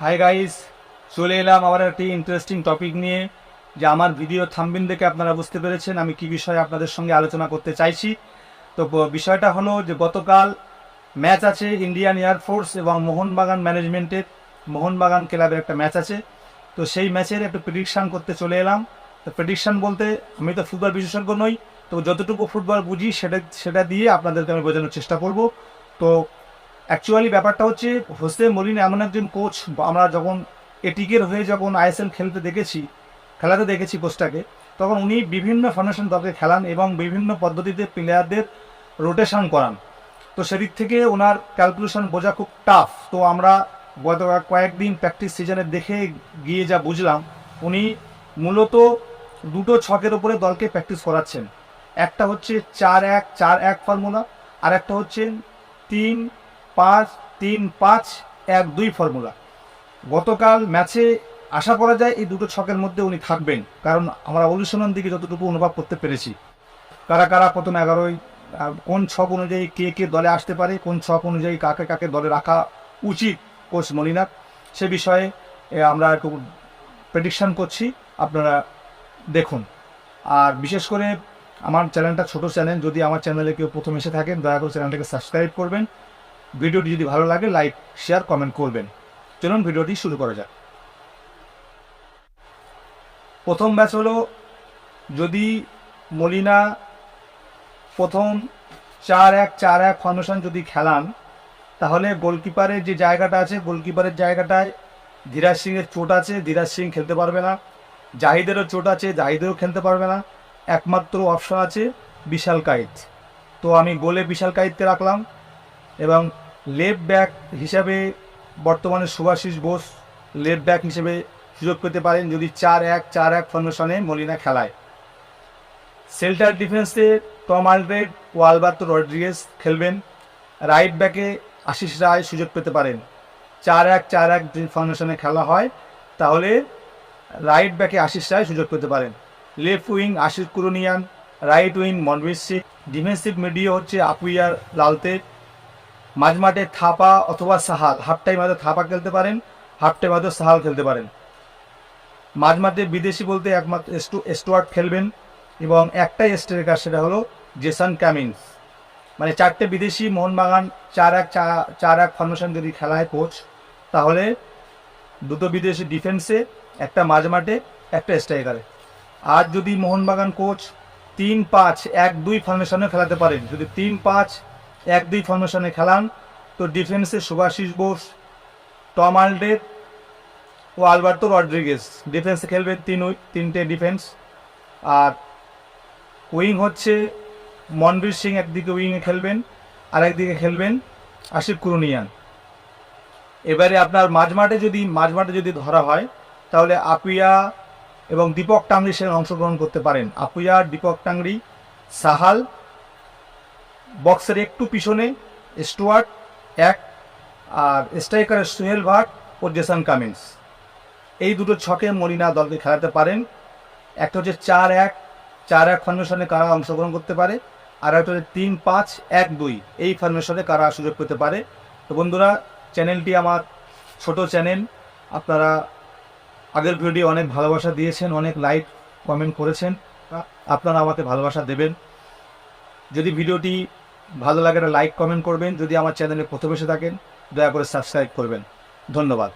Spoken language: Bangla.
হাই গাইস চলে এলাম আবার একটি ইন্টারেস্টিং টপিক নিয়ে, যে আমার ভিডিও থামবিন দেখে আপনারা বুঝতে পেরেছেন, আমি কি বিষয়ে আপনাদের সঙ্গে আলোচনা করতে চাইছি। তো বিষয়টা হলো যে গতকাল ম্যাচ আছে ইন্ডিয়ান এয়ারফোর্স এবং মোহনবাগান ম্যানেজমেন্টের মোহনবাগান ক্লাবের একটা ম্যাচ আছে। তো সেই ম্যাচের একটু প্রেডিকশান করতে চলে এলাম। তো প্রেডিকশান বলতে, আমি তো ফুটবল বিশেষজ্ঞ নই, তো যতটুকু ফুটবল বুঝি সেটা সেটা দিয়ে আপনাদেরকে আমি বোঝানোর চেষ্টা করব। তো অ্যাকচুয়ালি ব্যাপারটা হচ্ছে, হোসে মলিন এমন একজন কোচ আমরা যখন এটিকের হয়ে যখন আইএসএল খেলতে দেখেছি, খেলাতে দেখেছি কোচটাকে তখন উনি বিভিন্ন ফর্মেশন দলকে খেলান এবং বিভিন্ন পদ্ধতিতে প্লেয়ারদের রোটেশন করান। তো সেদিক থেকে ওনার ক্যালকুলেশন বোঝা খুব টাফ তো আমরা গত কয়েকদিন প্র্যাকটিস সিজনে দেখে গিয়ে যা বুঝলাম, উনি মূলত দুটো ছকের ওপরে দলকে প্র্যাকটিস করাচ্ছেন। একটা হচ্ছে চার এক চার এক ফর্মুলা আর একটা হচ্ছে তিন পাঁচ, তিন, পাঁচ, এক, দুই ফর্মুলা। গতকাল ম্যাচে আশা করা যায় এই দুটো ছকের মধ্যে উনি থাকবেন, কারণ আমরা অনুশীলন দিকে যতটুকু অনুভব করতে পেরেছি। কারা কারা প্রথম এগারোই কোন ছক অনুযায়ী কে কে দলে আসতে পারে, কোন ছক অনুযায়ী কাকে কাকে দলে রাখা উচিত কোচ মলিনার সে বিষয়ে আমরা একটু প্রেডিকশন করছি, আপনারা দেখুন। আর বিশেষ করে আমার চ্যানেলটা ছোট চ্যানেল, যদি আমার চ্যানেলে কেউ প্রথম এসে থাকেন, দয়া করে চ্যানেলটাকে সাবস্ক্রাইব করবেন। ভিডিওটি যদি ভালো লাগে লাইক শেয়ার কমেন্ট করবেন। চলুন ভিডিওটি শুরু করা যাক। প্রথম ম্যাচ হলো যদি মলিনা প্রথম চার এক চার এক ফর্মেশন যদি খেলান, তাহলে গোলকিপারের যে জায়গাটা আছে, গোলকিপারের জায়গাটায় ধীরাজ সিংয়ের চোট আছে, ধীরাজ সিং খেলতে পারবে না। জাহিদেরও চোট আছে জাহিদেরও খেলতে পারবে না। একমাত্র অপশন আছে বিশাল কাইত তো আমি গোলে বিশাল কাইতকে রাখলাম এবং লেফট ব্যাক হিসাবে বর্তমানে সুভাষিস বোস লেফট ব্যাক হিসেবে সুযোগ পেতে পারেন যদি চার এক চার এক ফর্মেশনে মলিনা খেলায়। সেল্টার ডিফেন্সে টম আলব্রেড ও আলবার্তো রড্রিগেজ খেলবেন। রাইট ব্যাকে আশিস রায় সুযোগ পেতে পারেন। চার এক চার এক যদি ফর্মেশনে খেলা হয়, তাহলে রাইট ব্যাকে আশিস রায় সুযোগ পেতে পারেন। Left wing Ashis Kuruniyan, right wing Manvir Singh, defensive media হচ্ছে আপুইয়ার লালতে মাঝমাঠে থাপা অথবা সাহাল হাফ টাইম হয়তো থাপা খেলতে পারেন হাফ টাইম হয়তো সাহাল খেলতে পারেন। মাঝমাঠে বিদেশি বলতে একমাত্র স্টু স্টুয়ার্ট খেলবেন এবং একটাই স্ট্রাইকার সেটা হলো জেসন ক্যামিন্স মানে চারটে বিদেশি মোহনবাগান চার এক চার এক ফর্মেশন যদি খেলা হয় কোচ তাহলে দুটো বিদেশি ডিফেন্সে একটা মাঝমাঠে একটা স্ট্রাইকারে। আর যদি মোহনবাগান কোচ তিন পাঁচ এক দুই ফর্মেশনে খেলাতে পারেন, যদি তিন পাঁচ এক দুই ফর্মেশনে খেলান। তো ডিফেন্সে সুভাশিস বোস, টম আলডের ও আলবার্তো রড্রিগেজ। ডিফেন্সে খেলবেন তিন তিনটে ডিফেন্স আর উইং হচ্ছে মনবীর সিং একদিকে উইংয়ে খেলবেন আর একদিকে খেলবেন আশিফ কুরুনিয়ান। এবারে আপনার মাঝমাঠে যদি মাঝমাঠে যদি ধরা হয়, তাহলে আপুইয়া এবং দীপক টাংরি সেখানে অংশগ্রহণ করতে পারেন। আপুইয়া দীপক টাংরি, সাহাল বক্সের একটু পিছনে স্টুয়ার্ট, এক, আর স্ট্রাইকারের সুহেল ভাট ও জেসন কামিন্স। এই দুটো ছকে মলিনা দলকে খেলাতে পারেন। একটা হচ্ছে চার এক চার এক ফর্মেশনে কারা অংশগ্রহণ করতে পারে, আর একটা হচ্ছে তিন পাঁচ এক দুই, এই ফর্মেশনে কারা সুযোগ পেতে পারে। তো বন্ধুরা, চ্যানেলটি আমার ছোট চ্যানেল। আপনারা আগের ভিডিও অনেক ভালোবাসা দিয়েছেন, অনেক লাইক কমেন্ট করেছেন। আপনারা আমাকে ভালোবাসা দেবেন। যদি ভিডিওটি ভালো লাগে লাইক কমেন্ট করবেন। যদি আমার চ্যানেলে প্রথম এসে থাকেন, দয়া করে সাবস্ক্রাইব করবেন। ধন্যবাদ।